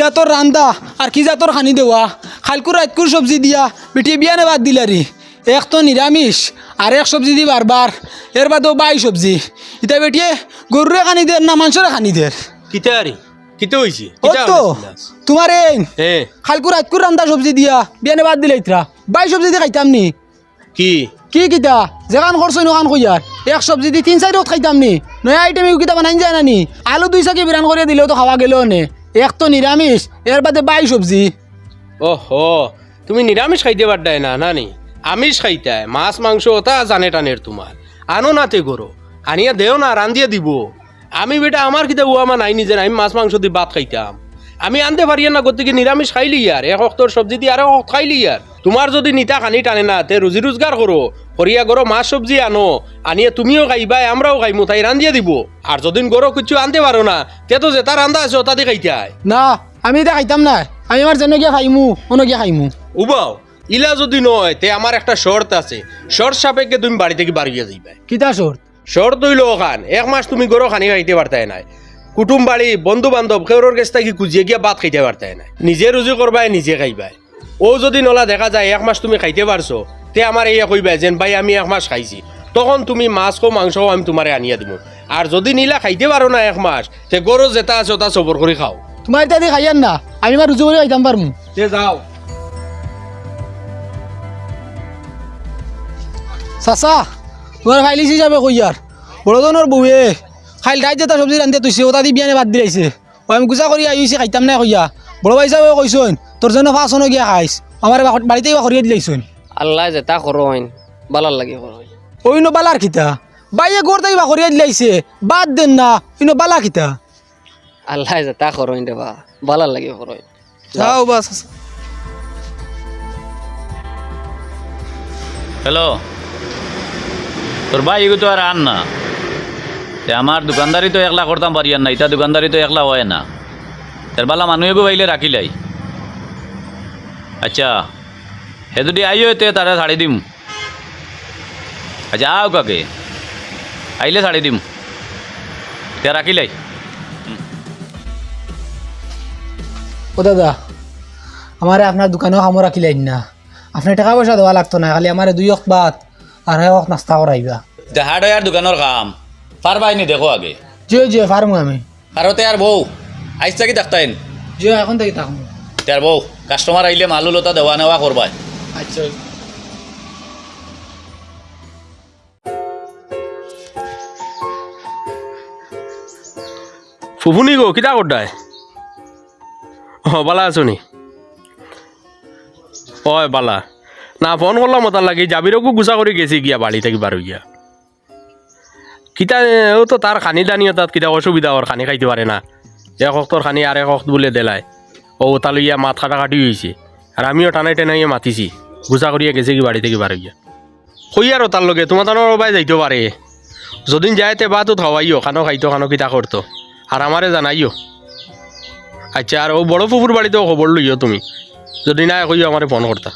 জাতর রান্দা আর কি জাতর খানি দেওয়া খালকুর রাতকুর সবজি দিয়া বেটিয়ে বিয়ানে বাদ দিলারি এক তো নিরামিষ আর এক সবজি দি বারবার এর বাদেও বাই সবজি ইতা বেটিয়ে গরুরে খানি দের না মাংসরে খানি দের কিতা আরে কিতা হইছে তো তোমার এই খালকুর রাতকুর রান্দা সবজি দিয়া বিয়ানে বাদ দিলে ইতরা বাই সবজি দি খাইতাম নি? কি? কি কিতা? যেখান করছ নোখান কইয়ার এক সবজি দি তিন চারি খাইতাম নি? নয়া আইটেম কিতা বানাই যায় না নি? আলু দুই চাকি বিরান করে দিলেও তো খাওয়া গেলেও নে? এক তো নিরামিষ, এর বাদে বাই সবজি। ওহো, তুমি নিরামিষ খাইতে পারডায় না, নানি। আমিষ খাইতাই, মাছ, মাংস ওটা জানে টানের তোমার। আনো না তে করো আনিয়া দেও না, রান্ধিয়া দিব। আমি বেটা আমার কিতা উয়ামা নাই নিজের, আমি মাছ, মাংস দিয়ে ভাত খাইতাম। আমি আনতে পারি না, গতিকে নিরামিষ খাইলি আর, এক অক্তর সবজি দিয়ে আরও খাইলি আর। তোমার যদি নিতা খানি টানে না তে রুজি রোজগার করো করিয়া গরো মাছ সবজি আনো আনিয়া তুমিও খাইবাই আমরাও খাইমু তাই রান্ধিয়া দিব। আর যদিন গরো কিছু আনতে পারো না তে তো যেটা রান্ধা আছে তাতে দিয়ে খাইতায় না আমি এটা খাইতাম না আমি আমার যেন গিয়া খাইমু অন্য গিয়া খাইমু। উবাও ইলা যদি নয় তে আমার একটা শর্ত আছে। শর্ত সাপেক্ষে তুমি বাড়ি থেকে বাড়িয়ে যাইবে কিতা শর্ট শর্ত হইল ওখান এক মাস তুমি গরো খানি খাইতে পারতাই নাই। কুটুম বাড়ি বন্ধু বান্ধব কেউর কাছ থেকে কুজিয়ে গিয়া ভাত খাইতে পারতাই নাই। নিজে রুজি করবাই নিজে খাইবাই। ও যদি নলা দেখা যায় এক মাস তুমি খাইতে পারছ তে আমার এই কইবাই যেন ভাই আমি এক মাস খাইছি। তখন তুমি মাছ কো মাংস আমি তোমারে আনিয়া দিব আর যদি নিলা খাইতে পারো না এক মাস তে গরু যেটা আছে ওটা সবর করে খাও। তোমার ইত্যাদি খাইয়ান না আমি আমার রুজু করে খাইতাম পারমু তে যাও। চাচা তোমার খাইলিস হিসাবে কইয়ার বড়জনের বউয়ে খাইল তাই যেটা সবজি রান্ধে তুইছে ওটা দি বিয়ানে বাদ দিলাইছে ও আমি গুজা কৰি আহিছে খাইতাম নাই কইয়া বড় ভাই হিসাবে কইছইন তোর জন্য ফাঁসনো গিয়া খাইছ আমার বাড়ি- বাড়িতেই বা করিয়া দিলাইছইন আল্লাহ যেটা করইন বালার লাগে করইন ওই নো বালার খিতা বাইয়ে গোর তাই বা করিয়া দিলাইছে বাদ দেন না ইনো বালা খিতা আল্লাহ যে তা করইন দেবা বালার লাগে করইন যাও। বাস হ্যালো তোর ভাই এগুলো তো আর আন না। তে আমার দোকানদারি তো একলা করতাম পারি আর না ইটা দোকানদারি তো একলা হয় না। তার বালা মানুহে বাইলে রাখিলাই আচ্ছা হে যদি আইও তে তারা ছাড়ি দিম। আচ্ছা আও কাকে? আইলে ছাড়ি দিম। তে রাখিলাই ও দাদা আমারে আপনার দোকানেও খামো রাখিলেন না। আপনি টাকা পয়সা দেওয়া লাগতো না খালি আমারে দুই অক বাদ আর এক অক নাস্তা করাইবা। আর দোকানের কাম। পারবাই নি দেখো আগে। জিও জিও ফার্মু আমি। আরতে আর বউ আইস থাকি দেখতাইন জিও এখন থেকে থাকব তার বউ কাস্টমার আইলে মালু লতা দেওয়া নেওয়া করবাই। আচ্ছা। ফুফুনি গো কিতা করডায় ও বালা আছো নি ওই বালা। না ফোন করলাম ওটার লাগি জাবিরকও গুছা করে গেছি গিয়া বাড়ি থেকে বার গিয়া। কিতা ও তো তার খানি দানি তাত কিতা অসুবিধা ওর খানি খাইতে পারে না। এক অক্তর খানি আর এক অক্ত বলে দেলায় ও ওটা লইয়া মাত কাটা কাটি হয়েছে আর আমিও টানাই টানাইয়ে মাতিছি। গুছা করিয়া গেছে কি বাড়ি থেকে বার গিয়া। কই আর তার লগে তোমার তানোর বাই যাইতে পারে যদিন যাইতে বা তো খাওয়াইও খানো খাইতো খানো কিতা করতো আর আমারে জানাইও। আচ্ছা আর ও বড় ফুফুর বাড়িতেও খবর লইও তুমি। যদি না কইও আমারে ফোন করতা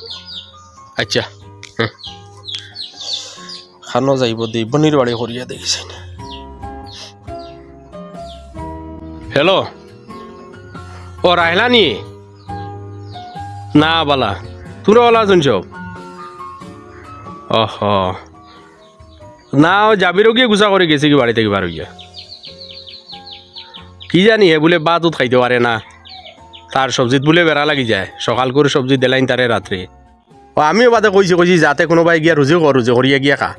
আচ্ছা। খানো যাইব দেবনির বাড়ি করিয়া দেখিছে হ্যালো ও রাহলা নি, বালা। তোরা ওলা শুনছ ওহ। না, ও জাবিরও গিয়ে গুছা করে গেছে কি বাড়ি থেকে বার হইয়া কি জানি, হে বলে বাতুত খাইতে পারে না। তার সবজিত বলে বেড়া লাগি যায়। সকাল করে সবজি দেলাইন তারে রাত্রে ও আমিও বাদে কইছি কইছি যাতে কোনোবাই গিয়া রুজি কর রুজি করিয়া গিয়া খা।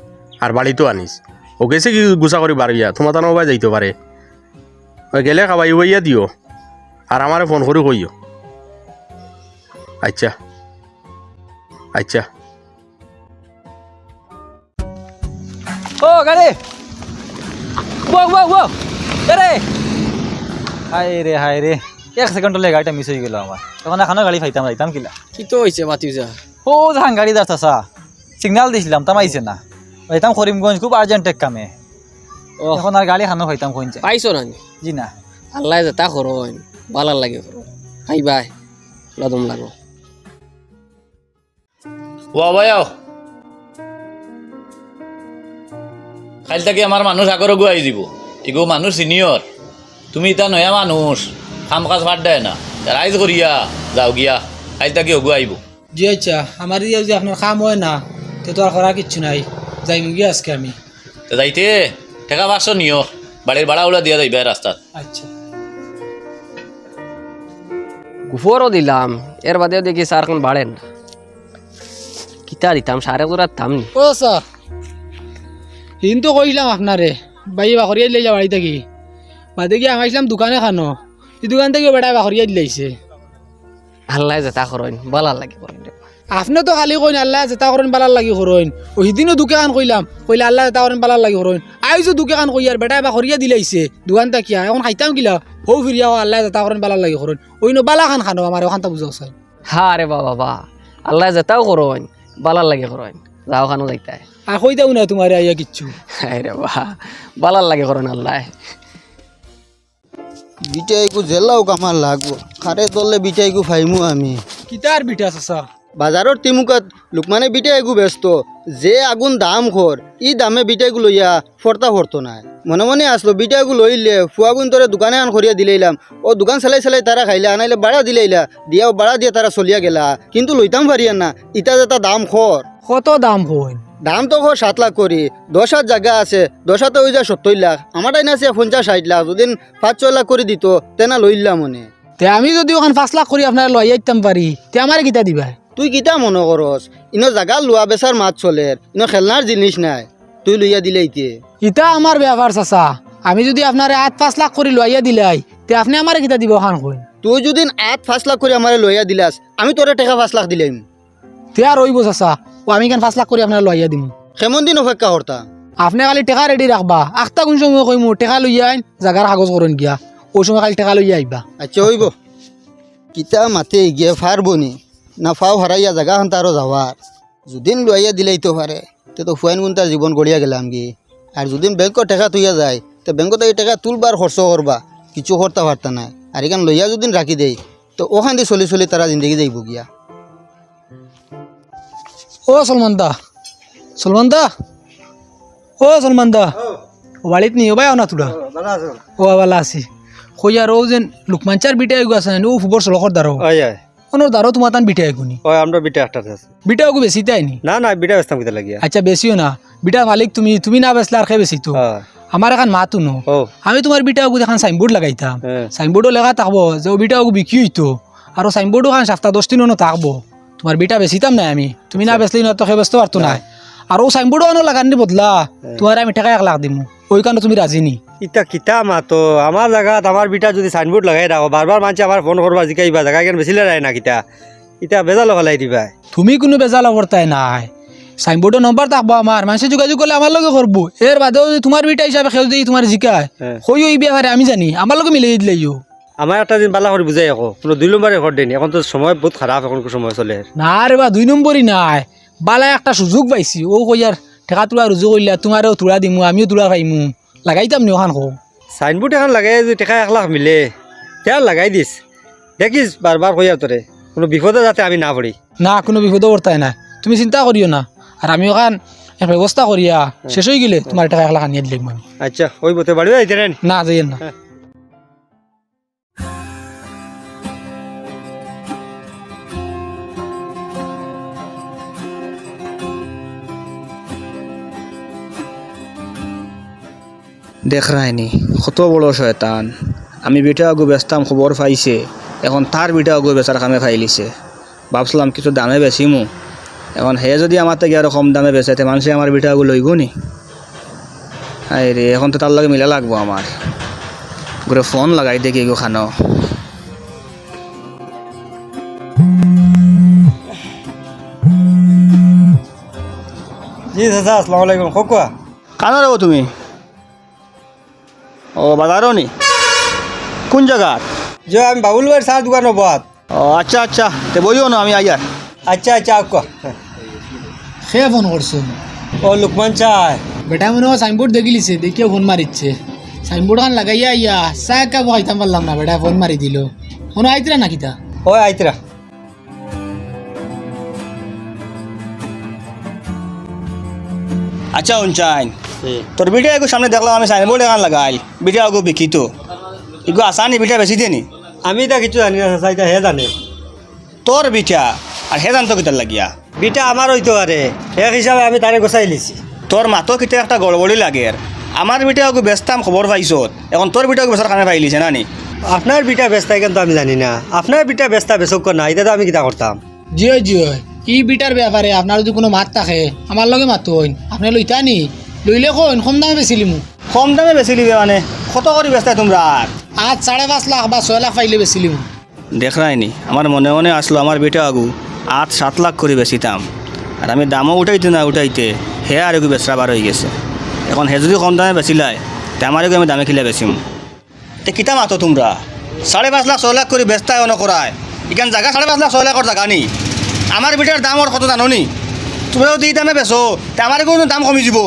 আর বাড়িতো আনিস ও গেছে কি গুছা করে বার গিয়া। তোমার তানো যাইতে পারে গেলে খাবাই বইয়া দিও। আর আমারে ফোন করে কইও। আচ্ছা। আচ্ছা। ও গাড়ি। বো বো বো রে হাই রে হাই রে। এক সেকেন্ড হলে গাড়িটা মিস হয়ে গেল আমার। তখন এখনও গাড়ি ফাইতাম যাইতাম কিলা। কি তো হইছে মাতি যা। ও যখন গাড়ি দাঁড়াতা সিগনাল দিছিলাম তাম আইছে না। যাইতাম করিমগঞ্জ খুব আর্জেন্ট এক কামে। এখন আর গাড়ি খানো ফাইতাম কোন পাইছো না জি না। আল্লাহ যেটা করইন বালার লাগে। করইন খাইবাই লদম লাগো। ও ভাইও কাল থেকে আমার মানুষ আগর গুয়াই দিব। এগো মানুষ সিনিয়র তুমি এটা নয়া মানুষ কাম কাজ বাদ দেয় না। রাইজ করিয়া যাও গিয়া। আইজ তাকে হগু আইব জি আচ্ছা আমার যদি আপনার কাম হয় না তো তো আর করার কিচ্ছু নাই। যাই গিয়ে আজকে আমি। তো যাইতে। ঠেকা পাঁচশো নিও। বাড়ির ভাড়া উড়া দিয়া যাইবে রাস্তাত আচ্ছা। গুফরও দিলাম এর বাদেও দেখি স্যার এখন বাড়েন। না কিতা দিতাম সাড়ে তোরা দাম নি। ও স্যার কিন্তু কইলাম আপনারে বাই বাকরিয়া দিলে যা বাড়ি থাকি। বাদে গিয়ে আমাইছিলাম দোকানে খানো। এই দোকান থেকে বেটা বাকরিয়া দিলাইছে আল্লাহ যেটা করেন বলা লাগে করেন আপনি তো খালি কইন আল্লাহ যেটা করেন বালার লাগি করইন ও সিদিনও দুকে খান কইলাম কইলে আল্লাহ যেটা করেন বালার লাগি করইন আইজো দুকে খান কই আর বেটা বাকরিয়া দিলাইছে দোকান থাকিয়া এখন খাইতাম কিলা? হৌ ফিরিয়া আল্লাহ যেটা করেন বালার লাগি করইন ওই নো বালা খান খানো আমার ওখানটা বুঝাও চাই হা রে বাবা বা। আল্লাহ যেটাও করেন বালার লাগে করেন। যাও খানো যাইতাই। আর কইতাও না তোমার আইয়া কিচ্ছু। হাই রে বা বালার লাগে করেন আল্লাহ। বিটাইকু জেলাও কামার লাগবো। খারে দলে বিটাইকু ফাইমু আমি। কিতার বিটা চাচা বাজারর তিমুকাত লোকমানে বিটাইকু ব্যস্ত যে আগুন দাম খর ই দামে বিটাইকু লইয়া ফরতা ফরতো নাই। মনে মনে আসলো বিটাইকু লইলে ফুয়াগুন তোরে দোকানে আন করিয়া দিলাইলাম ও দোকান চালাই চালাই তারা খাইলা আনাইলে বাড়া দিলাইলা দিয়া বাড়া দিয়ে তারা চলিয়া গেলা। কিন্তু লইতাম পারিয়া না ইটা যেটা দাম খর কত দাম হইন? দাম তো খর সাত লাখ করি দশ হাত জায়গা আছে দশ হাতে ওই যা সত্তর লাখ। আমার টাইন আছে পঞ্চাশ ষাট লাখ যদি পাঁচ ছয় লাখ করে দিত তেনা লইলাম মনে। তে আমি যদি ওখান পাঁচ লাখ করে আপনার লই আইতাম পারি তে আমার কিতা দিবা? তুই কিতা মনে করস ইনো জাগা লোৱা বেচার মাছ চলে ইনো খেলনার জিনিস নাই। তুই লইয়া দিলে ইতে ইটা আমার ব্যাপার চাচা? আমি যদি আপনার আট পাঁচ লাখ করে লইয়া দিলাই তে আপনি আমার কিতা দিব খান কইন? তুই যদি আট পাঁচ লাখ করে আমার লইয়া দিলাস আমি তোরে টেকা পাঁচ লাখ দিলাম তে আর রইব চাচা ও আমি কেন পাঁচ লাখ করে আপনার লইয়া দিম? কেমন দিন অপেক্ষা করতা আপনি খালি টেকা রেডি রাখবা আখটা কোন সময় কইমু টেকা লইয়া আইন জাগার কাগজ করুন গিয়া। ওই সময় খালি টেকা লইয়া আইবা। আচ্ছা হইব কিতা মাতে গিয়ে ফারবনি না ফাও হারাইয়া জাগা হান তারও যাওয়ার যদিন লইয়া দিলেই তো পারে তে তো ফুয়াইন গুণ তার জীবন গড়িয়া গেলাম কি আর যদিন ব্যাংকত টেকা তুইয়া যায় তো ব্যাংকত এই টাকা তুলবার খরচ করবা কিছু করতে পারতা নাই। আর এখান লইয়া যদিন রাখি দেই তো ওখান দিয়ে চলি চলি তারা জিন্দগি যাইব গিয়া। ও সলমান দা। সলমান দা। ও সলমান দা। ও বাড়িত নি ও ভাই না তোরা ও বালা আছি। কইয়ার ও যেন লুকমান চার বিটা এগু আছে ও ফুবর সলকর দারো ওই ওনোর দারো তোমার তান বিটা এগুনি ওই আমরা বিটা একটা আছে। বিটা এগু বেশি তাইনি না? না বিটা ব্যস্তাম কিতা লাগিয়া। আচ্ছা বেশিও না। বিটা মালিক তুমি তুমি না বেসলে আর খেয়ে বেশি তো। হ্যাঁ। আমার এখন মাতো নো। আমি তোমার বিটা ওগু এখন সাইনবোর্ড লাগাইতাম হ্যাঁ। সাইনবোর্ডও লেখা থাকব যে ও বিটা ওগু বিক্রি হইতো। আর সাইনবোর্ডও খান সপ্তাহ দশ দিনও থাকব। তোমার বিটা বেচিতাম নাই আমি। তুমি না বেচলি না তো খেয়ে ব্যস্ত পারতো নাই। আর ও সাইনবোর্ডও আনো লাগান বদলা। তোমার আমি টাকা এক লাখ দিমু। ওই কারণে তুমি রাজি নি ইটা কিতা মাতো আমার জায়গাত আমার বিটা যদি সাইনবোর্ড লাগাই রাখো বারবার মানুষ আমার ফোন করবা জিকাইবা জায়গা কেন বেছিলে রায় না কিতা। ইটা বেজাল ফেলাই দিবা। তুমি কোনো বেজাল অবর্তাই নাই। সাইনবোর্ডের নম্বর থাকব আমার মানুষে যোগাযোগ করলে আমার লগে করব এর বাদেও যদি তোমার বিটা হিসাবে খেয়ে যদি তোমার জিকায়। হই ওই ব্যাপারে আমি জানি আমার লগে মিলে দিলে আমার একটা দিন বালা করে বুঝাই আকৌ কোনো দুই নম্বরে ঘর দেনি এখন তো সময় বহুত খারাপ এখন সময় চলে। না রে বা দুই নম্বরই নাই। বালা একটা সুযোগ পাইছি ও কইয়ার টেকা তোলা রুজু করলে তোমারও তোলা দিমু আমিও তোলা পাইমু লাগাইতাম নি ওখান কো সাইনবোর্ড এখন লাগে যদি টেকা এক লাখ মিলে তেল লাগাই দিস দেখিস বারবার কইয়া তোরে কোনো বিপদে যাতে আমি না পড়ি না কোনো বিপদ বর্তায় না তুমি চিন্তা করিও না। আর আমি ওখান ব্যবস্থা করিয়া শেষ হয়ে গেলে তোমার টাকা এক লাখ আনিয়ে দিলাম আমি আচ্ছা ওই বতে বাড়ি না? যাইয়েন না। দেখ রায়নি কত বড় শয়তান। আমি বিটা আগু বেচতাম খবর পাইছে। এখন তার বিটা আগু বেচার কামে ফাইলিছে ভাবছিলাম কিছু দামে বেচিমু। এখন হে যদি আমার থেকে আরও কম দামে বেচে তে মানুষে আমার বিটা আগু লইব নি? আই রে এখন তো তার লগে মিলা লাগবো আমার ঘুরে ফোন লাগাই দেখি গো খানো। জি চাচা আসসালামু আলাইকুম। খোকা কানো রব তুমি? ও বাজারও নি কোন জায়গার যে আমি বাবুল ভাইয়ের চার দোকানের বাদ ও আচ্ছা আচ্ছা। তে বইও না আমি আইয়ার আচ্ছা আচ্ছা আক্কা সে ফোন করছ? ও লুকমান চায় বেটা মনে হয় সাইনবোর্ড দেখিলিছে দেখিয়ে ফোন মারিচ্ছে। সাইনবোর্ড খান লাগাইয়া ইয়া চা কাবো খাইতাম পারলাম না বেটা ফোন মারি দিল। মনে আইতরা না কিতা ওই আইতরা। আচ্ছা উনচাইন তোর বিটা এগো সামনে দেখলাম আমি সাইনবোর্ড এখান লাগাই বিটা আগো বিকিত। এগো আসানি বিটা বেশি দেনি। আমি এটা কিছু জানি না চাচা হে জানে। তোর বিটা আর হে জানতো কিতার লাগিয়া। বিটা আমার হইতে পারে এক হিসাবে আমি তারে গোছাই লিছি। তোর মাতো কিতা একটা গড়বড়ি লাগে আর। আমার বিটা ওকে ব্যস্তাম খবর পাইছত। এখন তোর বিটা বেসার কামে পাইলিছে না নি? আপনার বিটা বেচতাই কিন্তু আমি জানি না। আপনার বিটা বেচতা বেচক না এটা তো আমি কিতা করতাম জিয় জিয় ই বিটার ব্যাপারে আপনার যদি কোনো মাত থাকে আমার লগে মাতো হইন। আপনি লইতা নি? লইলে কইন কম দামে বেচিলিমু কম দামে বেচি দিবে মানে? কত করে বেচতাই তোমরা? আজ সাড়ে পাঁচ লাখ বা ছয় লাখ পাইলে বেচিলিমু দেখ রাইনি আমার মনে মনে আসলো আমার বেটা আগু আট সাত লাখ করে বেচিতাম। আর আমি দামও উঠাইতে না উঠাইতে হে আর একটু বেচরা বার হয়ে গেছে। এখন হে যদি কম দামে বেচিলাই তে আমার আমি দামে খিলে বেচিম। তে কিতা মাতো তোমরা? সাড়ে পাঁচ লাখ ছয় লাখ করে বেচতাই অন করায় এখান জায়গা সাড়ে পাঁচ লাখ ছয় লাখর জায়গা নি? আমার বেটার দাম ওর কত জানো নি তোমরা যদি এই দামে বেচো তে আমার কোনো দাম কমি যাব।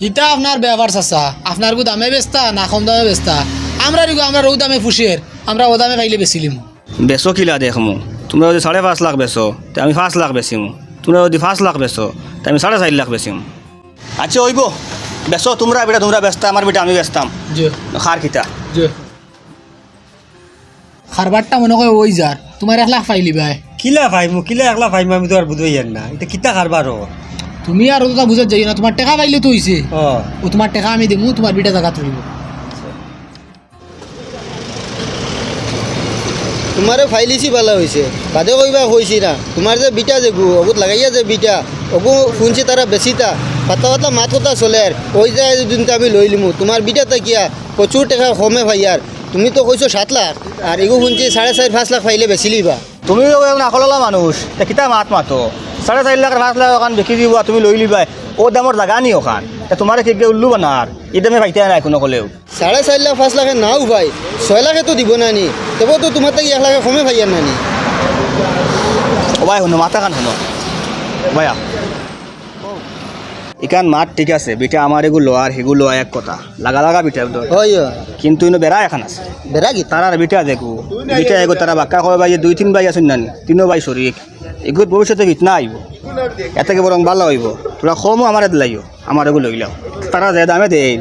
ইটা আপনার ব্যাপার চাচা। আপনার গু দামে বেচতা না কম দামে বেচতা। আমরা রিগু আমরা রৌ দামে ফুসের আমরা ও দামে পাইলে বেচিলিমু বেচো কিলা দেখমু তোমরা যদি সাড়ে পাঁচ লাখ বেচো তে আমি পাঁচ লাখ বেচিম। তোমরা যদি পাঁচ লাখ বেচো তে আমি সাড়ে চার লাখ বেচিম। আচ্ছা ওইব। বেচো তোমরা বেটা তোমরা ব্যস্ত আমার বেটা আমি ব্যস্তাম খার কিতা খারবারটা মনে হয় ওই যার তোমার এক লাখ পাইলি ভাই কিলা ভাইমু কিলা একলা ভাইমু আমি তো আর বুঝবাই না। এটা কিতা কারবার ও তুমি আর ওটা বুঝার যাই না তোমার টাকা পাইলে তো হইছে। ও। তোমার টাকা আমি দেবো তোমার বিটা জায়গা তুলিব তোমারে ফাইলিছি ভালো হয়েছে বাদে কইবা কইছি না তোমার যে বিটা যে গু অগুত লাগাইয়া যে বিটা অগু শুনছি তারা বেশিটা পাতা পাতা মাত কথা চলে আর ওই যে দিনটা আমি লই লিমু। তোমার বিটা কিয়া প্রচুর টাকা কমে ভাই আর। তুমি তো কইছো সাত লাখ আর এগু শুনছি সাড়ে চার পাঁচ লাখ পাইলে বেশি লিবা। তুমি নাকললা মানুষ। তে কিতা মাত মাতো? সাড়ে চার লাখ পাঁচ লাখ ওখান বিক্রি দিব তুমি লৈ লিবাই ও দামর জাগা নি ওখান তে তোমার কি উল্লু বানার এই দামে পাইতে নাই কোনো কলেও। সাড়ে চার লাখ পাঁচ লাখে নাও ভাই। ছয় লাখে তো দিব না নি। তবু তো তোমার থেকে এক লাখে কমে ভাইয়ার না নি। ও ভাই শুনো মাথা খান শুনো। ভাইয়া। ইকান মাত ঠিক আছে বিটা আমার এগুলো আর হেগুলো এক কথা। লাগা লাগা বিটা একদম। কিন্তু ইনো বেড়া এখন আছে। বেড়া কি? তারা বিটা দেখো বিটা এগো তারা বাক্কা কয় ভাই দুই তিন ভাই আছেন নানি তিনও ভাই শরীর এগুলো ভবিষ্যতে বিতনা আইব? এতে বরং ভালো হইব। তোরা কমও আমার দিলাইও আমার এগুলো লইলাও। তারা যে দামে দেয়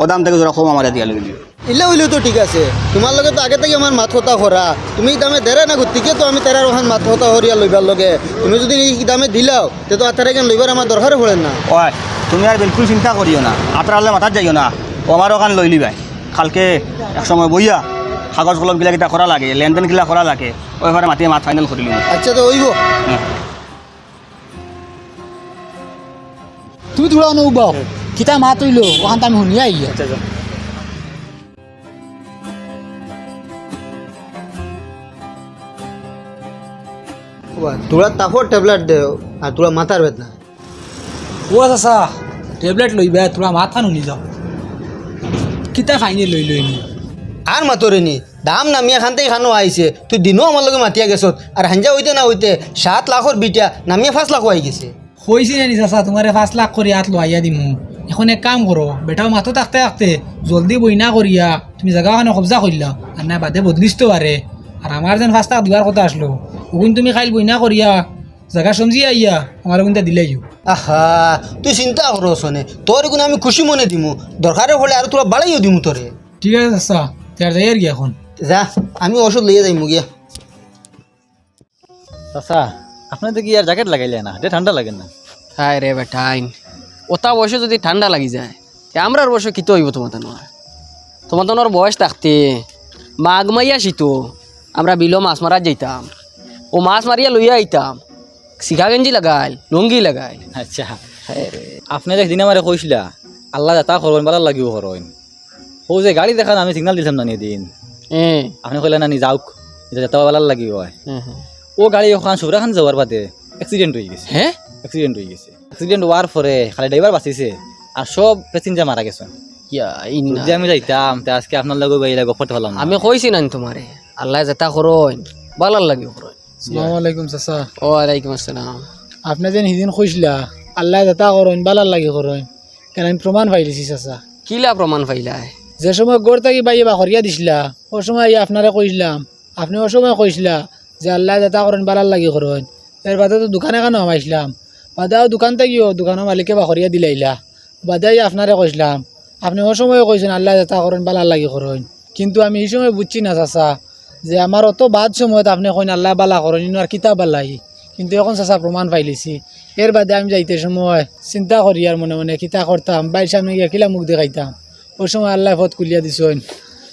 ও দাম থেকে তোরা কম আমার দিয়া লইলিও ইলে হইলেও তো ঠিক আছে। তোমার লগে তো আগে থেকে আমার মাত কথা করা তুমি দামে দেরে না গতিকে তো আমি তেরার ওখান মাত কথা হরিয়া লইবার লগে। তুমি যদি এই দামে দিলাও তে তো আতারে কেন লইবার আমার দরকার পড়ে না। ওই তুমি আর বিলকুল চিন্তা করিও না। আতরালে মাথার যাইও না। ও আমার ওখান লইলি ভাই কালকে এক সময় বইয়া কাগজ কলম গিলা কিটা করা লাগে লেনদেন গিলা করা লাগে। ওই ঘরে মাতিয়ে মাত ফাইনাল করিলি আচ্ছা তো হইব। তুমি তোরা নৌবাও কিতা মাত হইল ওখান তো আমি শুনিয়া আইয়া তোরা তাফর ট্যাবলেট দে আর তোরা মাথার বেদনা। ও চাচা টেবলেট লইবা তোরা মাথা নুনি যাও। কিতা ফাইনে লই লই নি? আর মাতরে নি। দাম নামিয়া খান থেকে খানো আইছে তুই দিনও আমার লগে মাতিয়া গেছত আর হাঞ্জা হইতে না হইতে সাত লাখর বিটা নামিয়া পাঁচ লাখ আই গেছে। কইছি না চাচা তোমারে পাঁচ লাখ করে হাত লোয়াইয়া দিমু। এখন এক কাম করো বেটাও মাথো থাকতে থাকতে জলদি বইনা করিয়া তুমি জায়গাখানে কবজা করলা আর না বাদে বদলিস তো পারে আর আমার যেন পাঁচ টাকা দিবার কথা আসলো ওগুন তুমি খাইল বইনা করিয়া জায়গা সমজি আইয়া আমার ওগুনটা দিলাই আহা তুই চিন্তা করো শোনে তোর গুণ আমি খুশি মনে দিমু দরকারে হলে আর তোরা বাড়াইও দিমু তোরে ঠিক আছে চাচা তার যাই আর কি এখন? যা আমি ওষুধ লইয়া যাইমু গিয়া। চাচা আপনার তো কি আর জ্যাকেট লাগাইলে না এটা ঠান্ডা লাগে না। হায় রে বেটাইন ওটা বয়সে যদি ঠান্ডা লাগি যায় তে আমরার বয়সে কিতো হইব তোমার নয় তোমার তোর বয়স থাকতে মাঘ মাইয়া শীত আমরা বিলো মাছ মারা যাইতাম। ও মাছ মারিয়া লইয়া আইতাম। শিখা গেঞ্জি লাগাইল লুঙ্গি লাগাইল। আচ্ছা। আপনি যে দিন আমারে কইছিলা আল্লাহ যাতা করবেন বালার লাগিব করেন ও যে গাড়ি দেখান আমি সিগনাল দিলাম না দিন এ আপনি কইলেন না নি যাওক এটা যাতা বালার লাগিব হয়। হ্যাঁ, হ্যাঁ। ও গাড়ি ওখান সুরাখান যাওয়ার বাদে অ্যাক্সিডেন্ট হয়ে গেছে। হ্যাঁ? অ্যাক্সিডেন্ট হয়ে গেছে। অ্যাক্সিডেন্ট হওয়ার পরে খালি ড্রাইভার বাঁচিছে আর সব প্যাসেঞ্জার মারা গেছে। আমি যাইতাম আজকে আপনার লগে গপতে হলাম আমি কইছি না তোমারে আল্লাহ যাতা করইন বালার লাগিব করইন আসসালামু আলাইকুম চাচা ওয়ালাইকুম আসসালাম আপনি যেন সিদিন কইসলা আল্লাহ যাতা করইন বালার লাগে করইন কেন আমি প্রমাণ পাইলিছি চাচা কিলা প্রমাণ পাইলাই যে সময় গড় থাকি বাইয়ে বাখরিয়া দিছিলা ও সময় আপনারে কইছিলাম আপনি ও সময় কইছিলা যে আল্লাহ যাতা করেন বালার লাগি করেন এর বাদে তো দোকানে কেন আমাইছিলাম বাদাও দোকান থাকিও দোকানের মালিকে বাখরিয়া দিলাইলা বাদে আইয়া আপনারে কইছিলাম আপনি ও সময় কইছেন আল্লাহ যাতা করেন বালার লাগি করেন কিন্তু আমি এই সময় বুঝছি না চাচা যে আমার অত বাদ সময়ত আপনি কইন আল্লাহ বালা করেন আর কিতাব বালাই কিন্তু এখন চাচা প্রমাণ পাইলিছি এর বাদে আমি যাইতে সময় চিন্তা করি আর মনে মনে কিতা করতাম বাইর সামনে গিয়া কিলা মুখ দেখাইতাম। ওই সময় আল্লাহ ফত কুলিয়া দিছেন।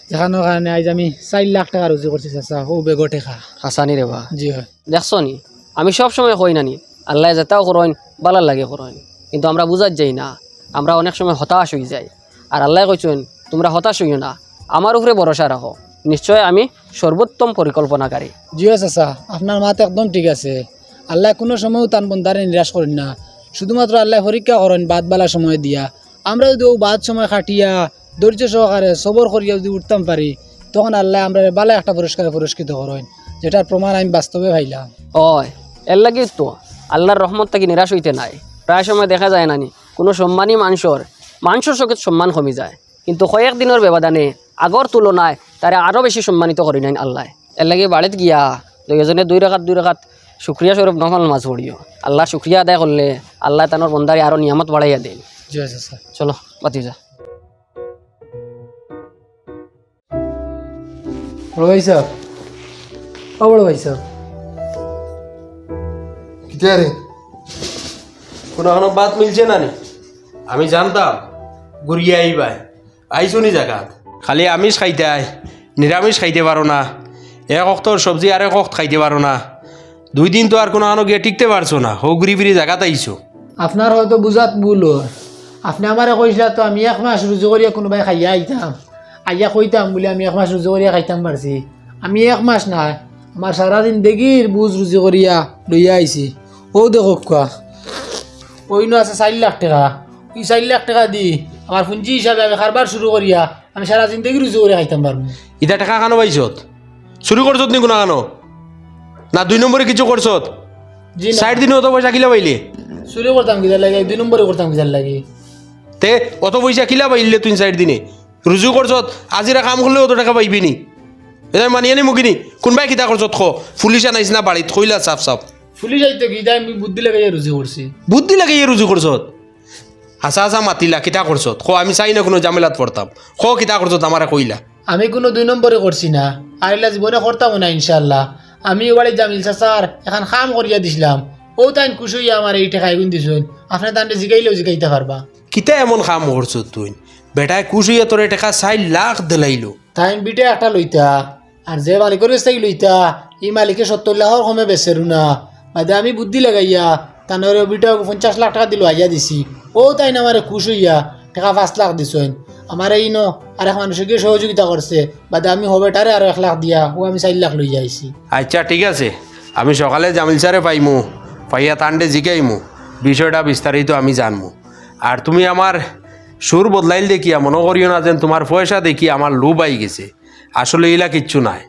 দেখানোর কারণে আজ আমি চার লাখ টাকা রুজি করছি চাচা ও বেগো টেকা। হাসানি রে বা। জি হয়। দেখছ নি? আমি সব সময় কই নানি আল্লাহ যেটাও করেন বালার লাগে করেন কিন্তু আমরা বুঝার যাই না। আমরা অনেক সময় হতাশ হয়ে যাই। আর আল্লাহ কইছেন তোমরা হতাশ হইও না। আমার উপরে ভরসা রাখো নিশ্চয় আমি সর্বোত্তম পরিকল্পনাকারী। জিও চাচা আপনার মাত একদম ঠিক আছে। আল্লাহ কোনো সময়ও তান বন্ধারে নিরাশ করেন না। শুধুমাত্র আল্লাহ পরীক্ষা করেন বাদ বালা সময় দিয়া। আমরা যদি ও বাদ সময় খাটিয়া ধৈর্য সহকারে সবর করিয়া যদি উঠতাম পারি তখন আল্লাহ আমরা বালা একটা পুরস্কারে পুরস্কৃত করেন যেটার প্রমাণ আমি বাস্তবে ভাইলাম হয় এর লাগে তো আল্লাহর রহমত থাকি নিরাশ হইতে নাই। প্রায় সময় দেখা যায় নানি কোনো সম্মানী মানুষের মানুষের চোখে সম্মান কমি যায়। কিন্তু কয়েক দিনের ব্যবধানে আগর তুলনায় তারে আরও বেশি সম্মানিত করি নাই আল্লাহ। এর লাগে বাড়িত গিয়া দুইজনে দুই রেখাত দুই রেখাত শুক্রিয়া স্বরূপ নকল মাছ পড়িও আল্লাহ শুক্রিয়া আদায় করলে আল্লাহ তানোর বন্দারে আরও নিয়ামত বাড়াইয়া দেন চলো বাতি যা। বড় ভাই সাহেব ও বড় ভাই সাহেব কিতা রে কোনো কোনো বাত মিলছে না নি আমি জানতাম ঘুরিয়ে আইবাই আইসো নি জায়গাত খালি আমিষ খাইতে আয় নিরামিষ খাইতে পারো না। এক অক্তর সবজি আর এক অক্ত খাইতে পারো না। দুই দিন তো আর কোনো আনো গিয়ে টিকতে পারছ না, হো ঘুরি ফিরি জায়গাত আইসো আপনার হয়তো বুঝাত ভুল। আপনি আমারে কইসলা তো আমি এক মাস রুজু করিয়া কোনোবাই খাইয়া আইতাম আইয়া কইতাম বলে আমি এক মাস রুজু করিয়া খাইতাম পারছি আমি এক মাস নাই আমার সারাদিন দেখির বুঝ রুজি করিয়া লইয়া আইছি ও দেখো কোয়া ওইনো আছে চার লাখ টাকা। ওই চার লাখ টাকা দি আমার পুঞ্জি হিসাবে আমি কারবার শুরু করিয়া আমি সারা জিন্দগি রুজু করিয়া খাইতাম পারব। ইটা টাকা খানো পাইছত? চুরি করছত নি কোনো খানো না দুই নম্বরে কিছু করছত? জি না। ষাট দিনে অত পয়সা কিলা পাইলে? চুরি করতাম কিদার লাগে দুই নম্বরে করতাম কিদার লাগে। তে অত পয়সা কিলা পাইলে তুই ষাট দিনে? রুজু করছত আজিরা কাম করলে অত টাকা পাইবি নি? এটা মানিয়ে নি মুখিনি কোনবাই কিতা করছত খ পুলিশ আনাইছ না বাড়িত কইলা চাপ চাপ ফুলি যাইতো কি আমি বুদ্ধি লাগে রুজি করছি বুদ্ধি লাগে ইয়ে রুজু করছত হাসা হাসা মাতিলা কিতা করছত খ আমি চাই না কোনো জামেলাত পড়তাম খ কিতা করছত আমারে কইলা? আমি কোনো দুই নম্বরে করছি না। আর এলা জীবনে করতাম না ইনশাল্লাহ আমি এবারে জামিল চাচার এখন খাম করিয়া দিছিলাম। ও তাই খুশি হইয়া আমার এই টাকা এগুন দিছুন আপনার তান্ডে জিগাইলেও জিগাইতে পারবা কিতা এমন কাম করছত তুই বেটায় কুশ হইয়া তোরে টাকা চাই লাখ দিলাইলো। তাই বিটে একটা লইতা। আর যে মালিকের থেকে লইতা এই মালিকে সত্তর লাখর কমে বেচেরু না। বাদে আমি বুদ্ধি লাগাইয়া তানোর বিটা পঞ্চাশ লাখ টাকা দিল, আইয়া দিছি। ও তাই না আমারে খুশ হইয়া, টাকা পাঁচ লাখ দিছেন আমার এই ন আর এক মানুষকে সহযোগিতা করছে বাদে আমি হবে তারে আর এক লাখ দিয়া, ও আমি চার লাখ লইয়া আইছি আচ্ছা ঠিক আছে। আমি সকালে জামিল স্যারে পাইমু। পাইয়া তান্ডে জিগাইমু বিষয়টা বিস্তারিত আমি জানমু। আর তুমি আমার সুর বদলাইল দেখিয়া মনে করিও না যেন তোমার পয়সা দেখি আমার লোভ আই গেছে। আসলে ইলা কিচ্ছু নাই।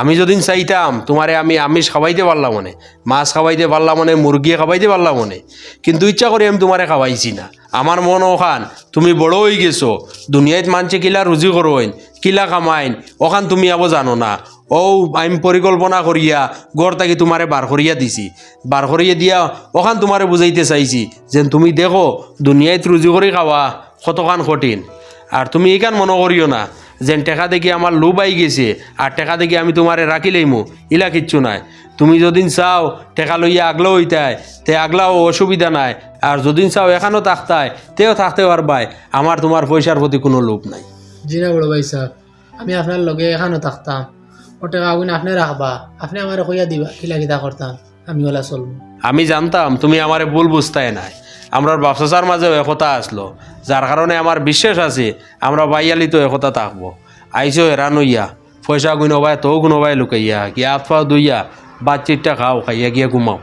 আমি যদিন চাইতাম, তোমারে আমি আমিষ খাওয়াইতে পারলাম মনে মাছ খাওয়াইতে পারলাম মনে মুরগি খাওয়াইতে পারলাম মনে কিন্তু ইচ্ছা করে আমি তোমারে খাওয়াইছি না। আমার মন ওখান, তুমি বড় হয়ে গেছো দুনিয়াত মানছে কিলা রুজি করোইন, কিলা কামাইন, ওখান তুমি আবো জানো না। ও, আমি পরিকল্পনা করিয়া গড় তাকি তোমারে বার করিয়া দিছি। বার করিয়া দিয়া ওখান তোমারে বুঝাইতে চাইছি যে তুমি দেখো দুনিয়াত রুজি করে খাওয়া কতখান কঠিন। আর তুমি এইখান মনে করিও না যেন টেকা দেখি আমার লোভ আই গেছে আর টেকা দেখি আমি তোমারে রাখি লইমু। ইলা কিচ্ছু নাই। তুমি যদিন চাও টেকা লইয়া আগলো হইতায় তে আগলাও অসুবিধা নাই। আর যদিন চাও এখানেও থাকতায় তেও থাকতে পারবাই। আমার তোমার পয়সার প্রতি কোনো লোভ নাই। জি না বড় ভাই সাহেব আমি আপনার লগে এখানো থাকতাম। ও টাকা আগুন আপনি রাখবা আপনি আমার কইয়া দিবা কিলা কিতা করতাম আমি ওলা চলবো আমি জানতাম তুমি আমারে ভুল বুঝতাই নাই। আমরার বাপসাচার মাঝেও একতা আসলো যার কারণে আমার বিশ্বাস আছে, আমরা বাইয়ালি তো একতা থাকব। আইসো হেরান হইয়া পয়সা গুণবায় তো গুণবায় লুকাইয়া, গিয়া আতফা দুইয়া বাচ্চিরটা খাও, খাইয়া গিয়া ঘুমাও।